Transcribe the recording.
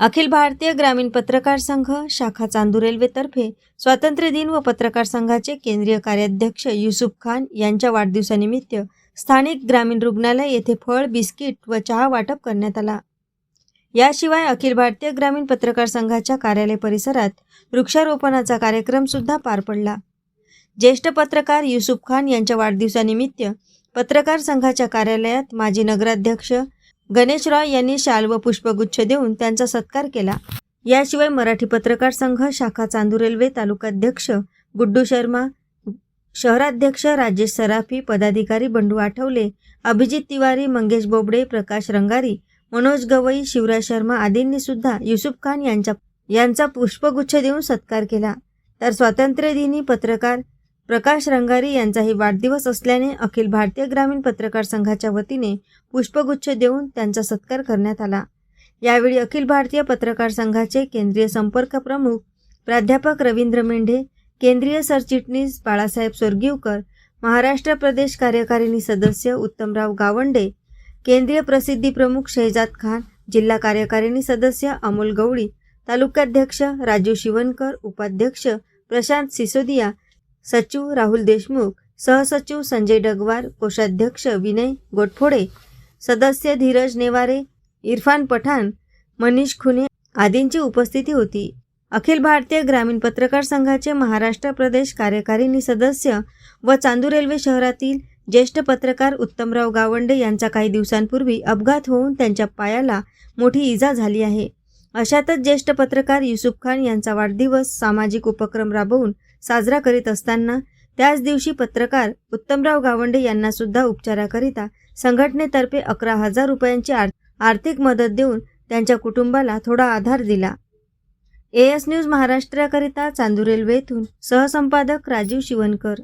अखिल भारतीय ग्रामीण पत्रकार संघ शाखा चांदूर रेल्वेतर्फे स्वातंत्र्य दिन व पत्रकार संघाचे केंद्रीय कार्याध्यक्ष युसुफ खान यांच्या वाढदिवसानिमित्त स्थानिक ग्रामीण रुग्णालय येथे फळ बिस्किट व चहा वाटप करण्यात आला. याशिवाय अखिल भारतीय ग्रामीण पत्रकार संघाच्या कार्यालय परिसरात वृक्षारोपणाचा कार्यक्रम सुद्धा पार पडला. ज्येष्ठ पत्रकार युसुफ खान यांच्या वाढदिवसानिमित्त पत्रकार संघाच्या कार्यालयात माजी नगराध्यक्ष गणेश रॉय यांनी शाल व पुष्पगुच्छ देऊन त्यांचा सत्कार केला. याशिवाय मराठी पत्रकार संघ शाखा चांदू रेल्वे तालुकाध्यक्ष गुड्डू शर्मा शहराध्यक्ष राजेश सराफी पदाधिकारी बंडू आठवले अभिजित तिवारी मंगेश बोबडे प्रकाश रंगारी मनोज गवई शिवराज शर्मा आदींनी सुद्धा युसुफ खान यांच्या यांचा पुष्पगुच्छ देऊन सत्कार केला. तर स्वातंत्र्यदिनी पत्रकार प्रकाश रंगारी यांचाही वाढदिवस असल्याने अखिल भारतीय ग्रामीण पत्रकार संघाच्या वतीने पुष्पगुच्छ देऊन त्यांचा सत्कार करण्यात आला. यावेळी अखिल भारतीय पत्रकार संघाचे केंद्रीय संपर्क प्रमुख प्राध्यापक रवींद्र मेंढे केंद्रीय सरचिटणीस बाळासाहेब स्वर्गीवकर महाराष्ट्र प्रदेश कार्यकारिणी सदस्य उत्तमराव गावंडे केंद्रीय प्रसिद्धी प्रमुख शहजाद खान जिल्हा कार्यकारिणी सदस्य अमोल गवळी तालुकाध्यक्ष राजू शिवनकर उपाध्यक्ष प्रशांत सिसोदिया सचिव राहुल देशमुख सहसचिव संजय डगवार कोषाध्यक्ष विनय गोटफोडे सदस्य धीरज नेवारे इरफान पठाण मनीष खुने आदींची उपस्थिती होती. अखिल भारतीय ग्रामीण पत्रकार संघाचे महाराष्ट्र प्रदेश कार्यकारिणी सदस्य व चांदूर रेल्वे शहरातील ज्येष्ठ पत्रकार उत्तमराव गावंडे यांचा काही दिवसांपूर्वी अपघात होऊन त्यांच्या पायाला मोठी इजा झाली आहे. अशातच ज्येष्ठ पत्रकार युसुफ खान यांचा वाढदिवस सामाजिक उपक्रम राबवून साजरा करीत असताना त्याच दिवशी पत्रकार उत्तमराव गावंडे यांना सुद्धा उपचाराकरिता संघटनेतर्फे अकरा हजार रुपयांची आर्थिक मदत देऊन त्यांच्या कुटुंबाला थोडा आधार दिला. ए एस न्यूज महाराष्ट्राकरिता चांदूर रेल्वेतून सहसंपादक राजीव शिवनकर